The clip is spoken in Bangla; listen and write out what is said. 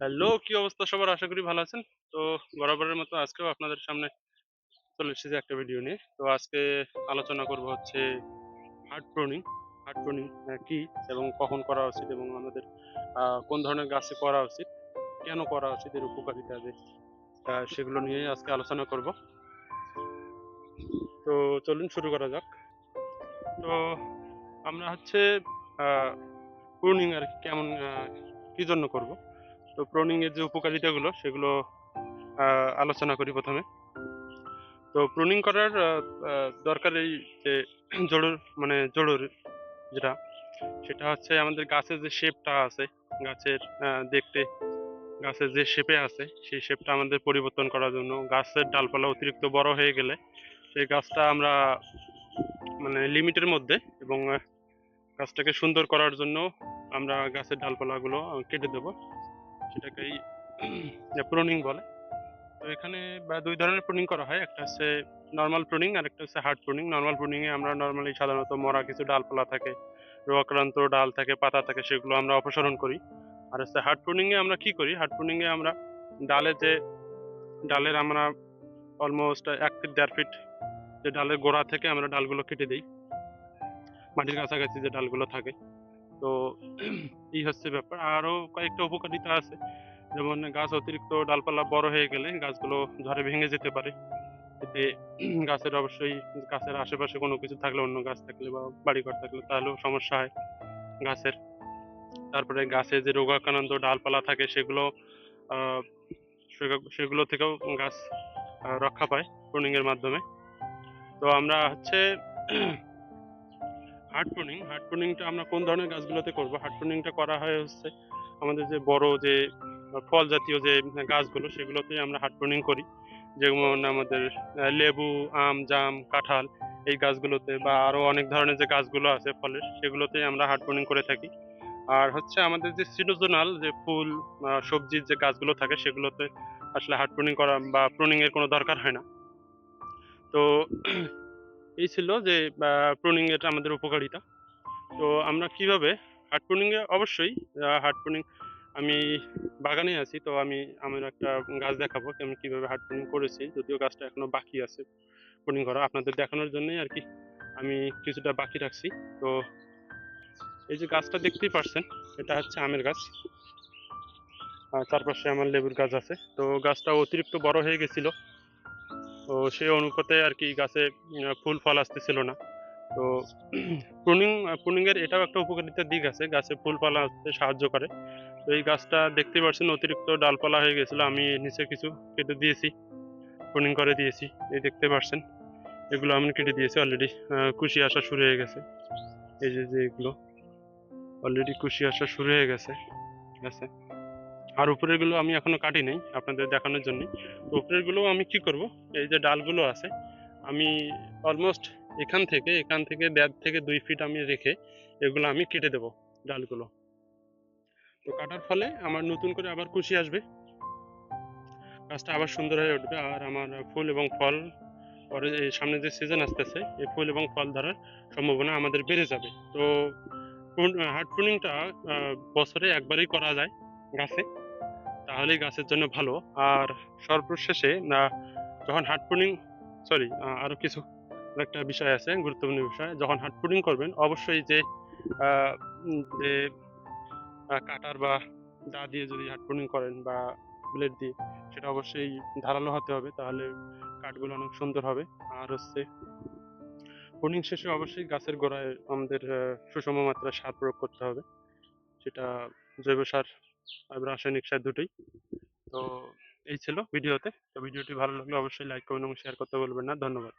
হ্যালো, কি অবস্থা সবার? আশা করি ভালো আছেন। তো বরাবরের মতো আজকেও আপনাদের সামনে চলে এসেছি একটা ভিডিও নিয়ে। তো আজকে আলোচনা করব হচ্ছে হার্ট প্রুনিং হার্ট প্রুনিং কি এবং কখন করা উচিত এবং আমাদের কোন ধরনের গাছে করা উচিত, কেন করা উচিত, এর উপকারিতা যে সেগুলো নিয়ে আজকে আলোচনা করব। তো চলুন শুরু করা যাক। তো আমরা হচ্ছে প্রুনিং আর কেমন কি জন্য করব? তো প্রুনিং এর যে উপকারিতাগুলো, সেগুলো আলোচনা করি প্রথমে। তো প্রুনিং করার দরকার এই যে জরুর মানে জরুর যেটা, সেটা হচ্ছে আমাদের গাছের যে শেপটা আছে, গাছের দেখতে, গাছের যে শেপে আছে, সেই শেপটা আমাদের পরিবর্তন করার জন্য, গাছের ডালপালা অতিরিক্ত বড় হয়ে গেলে, সেই গাছটা আমরা মানে লিমিটের মধ্যে এবং গাছটাকে সুন্দর করার জন্য আমরা গাছের ডালপালাগুলো কেটে দেব। সেটাকেই প্রুনিং বলে। তো এখানে দুই ধরনের প্রুনিং করা হয়। একটা হচ্ছে নর্মাল প্রুনিং আর একটা হচ্ছে হার্ড প্রুনিং নর্মাল প্রুনিং এ আমরা নর্মালি সাধারণত মরা কিছু ডালপালা থাকে রোগাক্রান্ত ডাল থাকে, পাতা থাকে, সেগুলো আমরা অপসারণ করি। আর হচ্ছে হার্ড প্রুনিং এ আমরা কি করি? হার্ড প্রুনিং এ আমরা ডালে যে, ডালের আমরা অলমোস্ট এক ফিট দেড় ফিট যে ডালের গোড়া থেকে আমরা ডালগুলো কেটে দিই। মাটির কাছাকাছি যে ডালগুলো থাকে। তো এই হচ্ছে ব্যাপার। আরও কয়েকটা উপকারিতা আছে। যেমন গাছ অতিরিক্ত ডালপালা বড় হয়ে গেলে গাছগুলো ঝড়ে ভেঙে যেতে পারে। এতে গাছের অবশ্যই গাছের আশেপাশে কোনো কিছু থাকলে, অন্য গাছ থাকলে বা বাড়িঘর থাকলে তাহলেও সমস্যা হয় গাছের। তারপরে গাছে যে রোগাক্রান্ত ডালপালা থাকে, সেগুলো সেগুলো থেকেও গাছ রক্ষা পায় প্রুনিং এর মাধ্যমে। তো আমরা হচ্ছে হার্ড প্রুনিং, হার্ড প্রুনিংটা আমরা কোন ধরনের গাছগুলোতে করব? হার্ড প্রুনিংটা করা হয় হচ্ছে আমাদের যে বড় যে ফল জাতীয় যে গাছগুলো, সেগুলোতে আমরা হার্ড প্রুনিং করি। যেমন আমাদের লেবু, আম, জাম, কাঁঠাল এই গাছগুলোতে বা আরও অনেক ধরনের যে গাছগুলো আছে ফলের সেগুলোতেই আমরা হার্ড প্রুনিং করে থাকি। আর হচ্ছে আমাদের যে সিজনাল যে ফুল সবজির যে গাছগুলো থাকে, সেগুলোতে আসলে হার্ড প্রুনিং করা বা প্রুনিং এর কোনো দরকার হয় না। তো এই ছিল যে প্রুনিং এর আমাদের উপকারিতা। তো আমরা কীভাবে হার্ড প্রুনিং এ অবশ্যই হার্ড প্রুনিং আমি বাগানে আছি, তো আমি, আমার একটা গাছ দেখাবো আমি কীভাবে হার্ড প্রুনিং করেছি। যদিও গাছটা এখনও বাকি আছে প্রুনিং করা। আপনাদের দেখানোর জন্যই আর কি আমি কিছুটা বাকি রাখছি। তো এই যে গাছটা দেখতেই পারছেন, এটা হচ্ছে আমের গাছ। চারপাশে আমার লেবুর গাছ আছে। তো গাছটা অতিরিক্ত বড় হয়ে গেছিল। তো সেই অনুপাতে আর কি গাছে ফুল, ফল আসতেছিল না। তো প্রুনিং প্রুনিং এর এটাও একটা উপকারিতার দিক আছে। গাছে ফুল, ফল আসতে সাহায্য করে। তো এই গাছটা দেখতে পাচ্ছেন অতিরিক্ত ডালপালা হয়ে গেছিল। আমি নিচে কিছু কেটে দিয়েছি প্রুনিং করে দিয়েছি। এই দেখতে পাচ্ছেন এগুলো আমি কেটে দিয়েছি অলরেডি কুশি আসা শুরু হয়ে গেছে। এই যে যে এগুলো অলরেডি কুশি আসা শুরু হয়ে গেছে ঠিক আছে আর উপরেরগুলো আমি এখনও কাটি নাই আপনাদের দেখানোর জন্য। তো উপরেরগুলো আমি কি করব? এই যে ডালগুলো আছে, আমি অলমোস্ট এখান থেকে এখান থেকে দেড় থেকে দুই ফিট আমি রেখে এগুলো আমি কেটে দেব ডালগুলো। তো কাটার ফলে আমার নতুন করে আবার কুশি আসবে। গাছটা আবার সুন্দর হয়ে উঠবে আর আমার ফুল এবং ফল, পরে এই সামনে যে সিজন আসতেছে, এই ফুল এবং ফল ধরার সম্ভাবনা আমাদের বেড়ে যাবে। তো হার্ড প্রুনিংটা বছরে একবারই করা যায় গাছে। তাহলেই গাছের জন্য ভালো। আর সর্বশেষে না, যখন হার্ড প্রুনিং সরি আরও কিছু একটা বিষয় আছে, গুরুত্বপূর্ণ বিষয়, যখন হার্ড প্রুনিং করবেন, অবশ্যই যে যে কাটার বা দা দিয়ে যদি হার্ড প্রুনিং করেন বা ব্লেড দিয়ে, সেটা অবশ্যই ধারালো হতে হবে। তাহলে কাঠগুলো অনেক সুন্দর হবে। আর হচ্ছে প্রুনিং শেষে অবশ্যই গাছের গোড়ায় আমাদের সুষম মাত্রায় সার প্রয়োগ করতে হবে। সেটা জৈব সার রাসায়নিক সার দুটোই। তো এই ছিল ভিডিওতে। তো ভিডিওটি ভালো লাগলে অবশ্যই লাইক কমেন্ট এবং শেয়ার করতে বলবেন না। ধন্যবাদ।